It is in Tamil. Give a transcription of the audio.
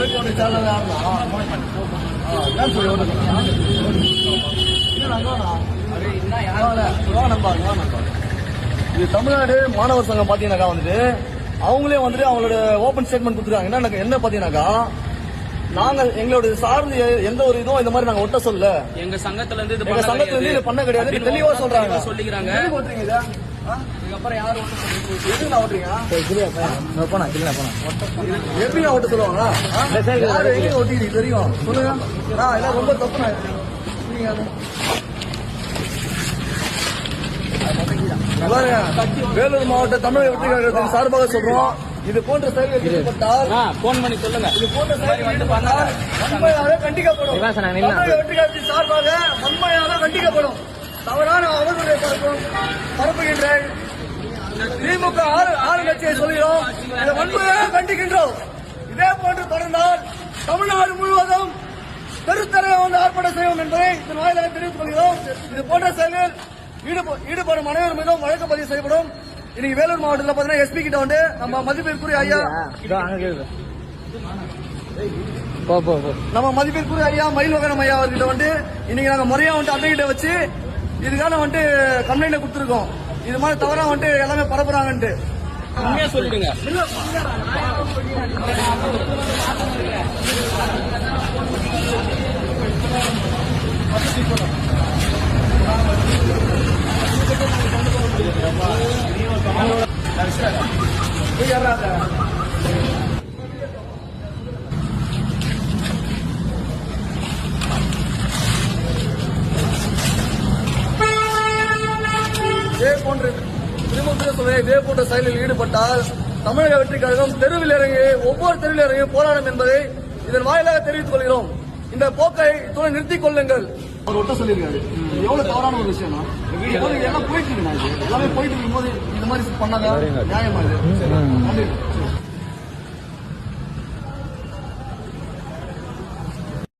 சொல்லி இது தமிழ்நாடு மாணவர் சங்கம் பாத்தீங்கன்னாக்கா வந்துட்டு அவங்களே வந்துட்டு அவங்களோட ஓபன் ஸ்டேட்மெண்ட் கொடுத்துருக்காங்க. என்ன என்ன பாத்தீங்கன்னாக்கா நாங்க எங்களோட சார்ந்து எந்த ஒரு இதுவும் இந்த மாதிரி நாங்க ஒட்ட சொல்ல எங்க சங்கத்துல இருந்து எங்க சங்கத்துல இருந்து இது பண்ண கிடையாது. தெளிவா சொல்றாங்க. சொல்லிக்கிறாங்க. இதுக்கப்புறம் ஓட்டுறீங்க போனா போனா எப்படி நான் சொல்லுவாங்க ஆ? ஓட்டிக்கிறீங்க தெரியும் சொல்லுங்க நான் எல்லாம் ரொம்ப தப்பு வேலூர் மாவட்ட தமிழக வெற்றி சார்பாக சொல்றோம் இது போன்ற செயல்கள் போன் பண்ணி சொல்லுங்க இது போன்ற வன்மையாக கண்டிக்கப்படும் இதான் வெற்றி சார்பாக வன்மையாக கண்டிக்கப்படும் தவறான அவர்களுடைய பரப்பும். பரப்புகின்றேன். திமுக ஆறு ஆளுங்கட்சியை சொல்கிறோம். இதை வன்மையாக கண்டிக்கின்றோம். இதே போன்று தொடர்ந்தால் தமிழ்நாடு முழுவதும் தெருத்தரை வந்து ஆர்ப்பாட்டம் செய்வோம் என்பதை இதன் வாயிலாக தெரிவித்துக் கொள்கிறோம். இது போன்ற ஈடுப- ஈடுபடும் அனைவர் மீதும் வழக்கு பதிவு செய்யப்படும். இன்னைக்கு வேலூர் மாவட்டத்தில் பாத்தீங்கன்னா எஸ்பி கிட்ட வந்து நம்ம மதிப்பிற்குரிய ஐயா நம்ம மதிப்பிற்குரிய ஐயா மயில்வகரம் ஐயா அவர்கிட்ட வந்து இன்னைக்கு நாங்க முறையா வந்துட்டு அன்னைகிட்ட வச்சு இதுக்கான வந்துட்டு கம்ப்ளைண்ட் கொடுத்துருக்கோம். இது மாதிரி தவறா வந்துட்டு எல்லாமே பரப்புறாங்கன்ட்டு. உண்மையா சொல்லிடுங்க. இதே போன்ற திரும்ப சொல்றேன் இதே போன்ற செயலில் ஈடுபட்டால் தமிழக வெற்றி கழகம் தெருவில் இறங்கி ஒவ்வொரு தெருவில் இறங்கி போராடும் என்பதை இதன் வாயிலாக தெரிவித்துக் கொள்கிறோம். இந்த போக்கை இத்துடன் நிறுத்திக் கொள்ளுங்கள். அவர் ஒட்ட சொல்லியிருக்காரு. இது எவ்வளவு தவறான ஒரு விஷயம் எல்லாம் போயிட்டு இருக்கு எல்லாமே போயிட்டு இருக்கும்போது இந்த மாதிரி பண்ணாங்க நியாயமா இது? நன்றி.